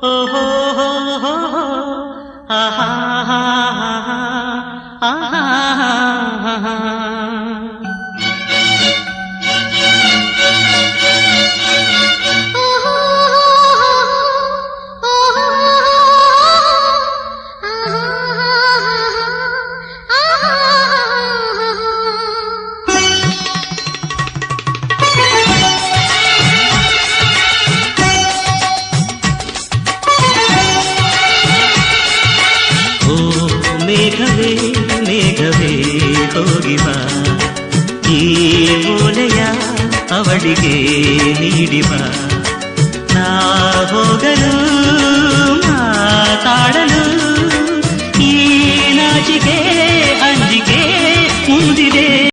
哦哦哦哦哦，啊哈哈哈。ಮೇಘವೇ ಮೇಘವೇ ಹೋಗಿವ ಈ ಮೂಲೆಯ ಅವಳಿಗೆ ನೀಡಿವ ನಾ ಹೋಗಲು